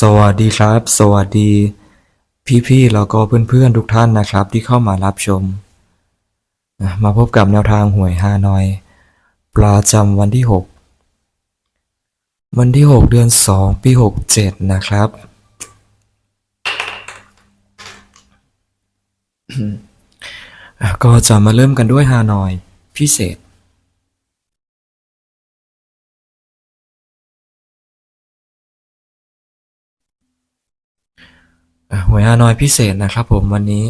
สวัสดีครับ สวัสดี พี่ๆแล้วก็เพื่อนๆทุกท่านนะครับ ที่เข้ามารับชม มาพบกับแนวทางหวยฮานอย ประจำวันที่ 6 วันที่ 6 เดือน 2 ปี 67 นะครับ ก็จะมาเริ่มกันด้วยฮานอยพิเศษ หวยฮานอยพิเศษนะครับผมวันนี้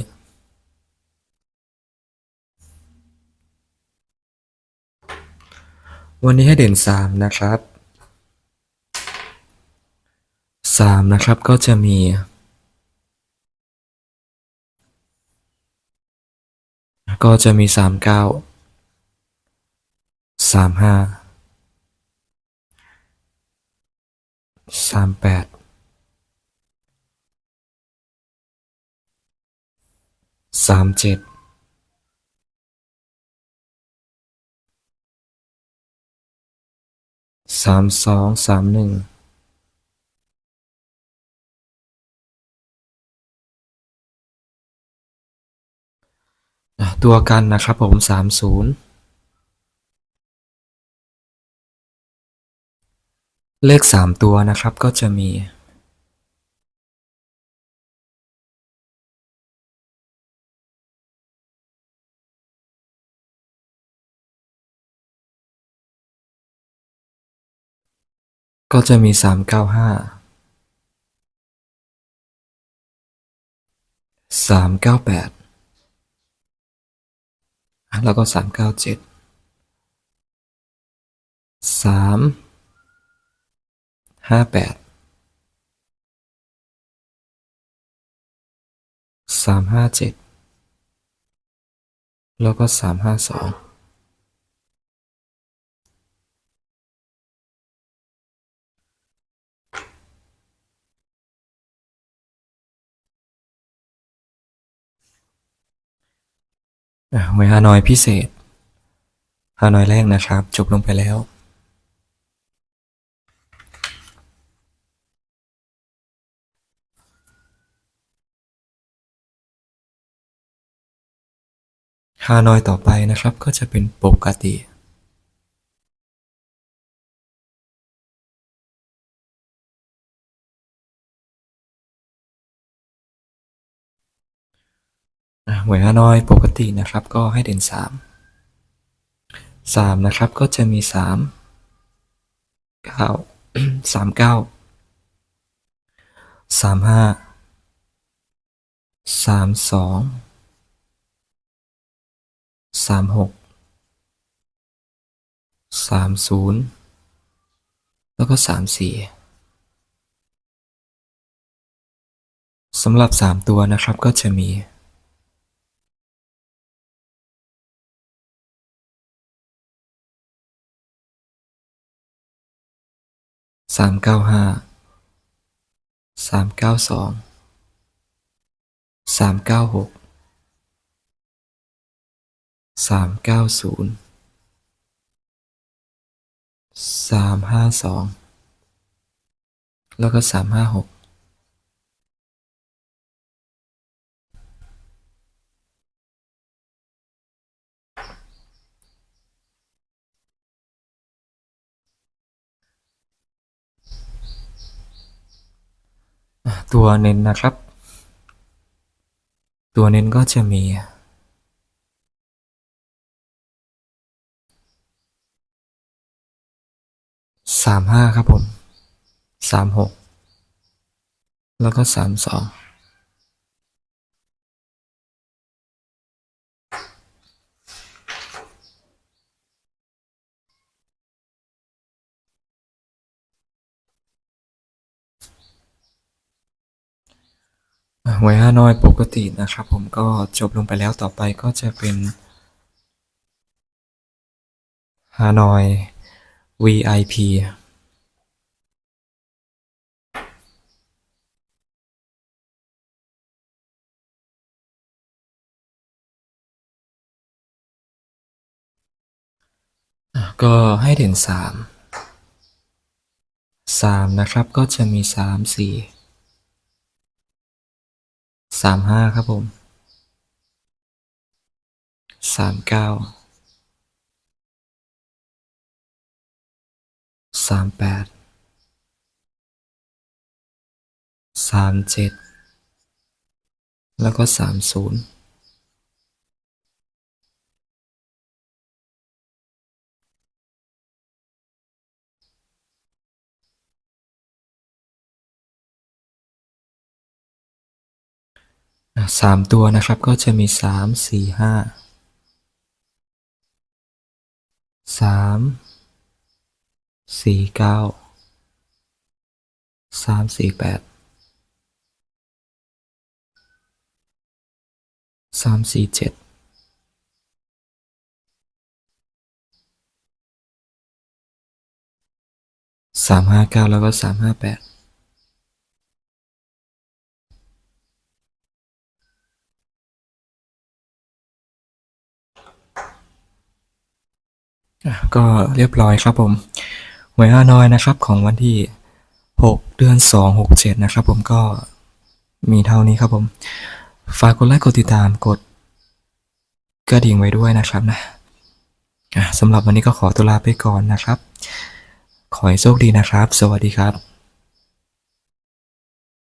วันนี้ให้เด่นสามนะครับสามนะครับก็จะมีก็จะมีสามเก้าสามห้าสา35 38 สามเจ็ดสามสองสามหนึ่งตัวกันนะครับผมสามศูนย์เลขสามตัวนะครับก็จะมี ก็จะมีสามเก้าห้าสามเก้าแปดแล้วก็สามเก้าเจ็ดสามห้าแปดสามห้าเจ็ดแล้วก็สามห้าสอง เวฮานอยพิเศษ ฮานอยแรกนะครับ จบลงไปแล้ว ฮานอยต่อไปนะครับก็จะเป็นปกติ หวยฮานอยปกตินะครับก็ให้เด่นสามสามนะครับก็จะมีสามเก้าสามเก้าสามห้าสามสองสามหกสามศูนย์แล้วก็สามสี่สำหรับสามตัวนะครับก็จะมี สามเก้าห้าสามเก้าสองสามเก้าหกสามเก้าศูนย์สามห้าสองแล้วก็สามห้าหก ตัวเน้นนะครับ ตัวเน้นก็จะมี สามห้าครับผมสามหกแล้วก็สามสอง อะหวยฮานอยปกตินะครับ ผมก็จบลงไปแล้วต่อไปก็จะเป็นฮานอย VIP ก็ให้เด่นสามสามนะครับก็จะมีสามสี่ สามห้าครับผมสามเก้าสามแปดสามเจ็ดแล้วก็สามศูนย์ สามตัวนะครับก็จะมีสามสี่ห้าสามสี่เก้าสามสี่แปดสามสี่เจ็ดสามห้าเก้าแล้วก็สามห้าแปด ก็เรียบร้อยครับผมหวยฮานอยนะครับของวันที่ 6 เดือน 2 6 7 นะครับผมก็มีเท่านี้ครับผม ฝากกดไลค์กดติดตามกดกระดิ่งไว้ด้วยนะครับนะอะสำหรับวันนี้ก็ขอตัวลาไปก่อนนะครับ ขอให้โชคดีนะครับ สวัสดีครับ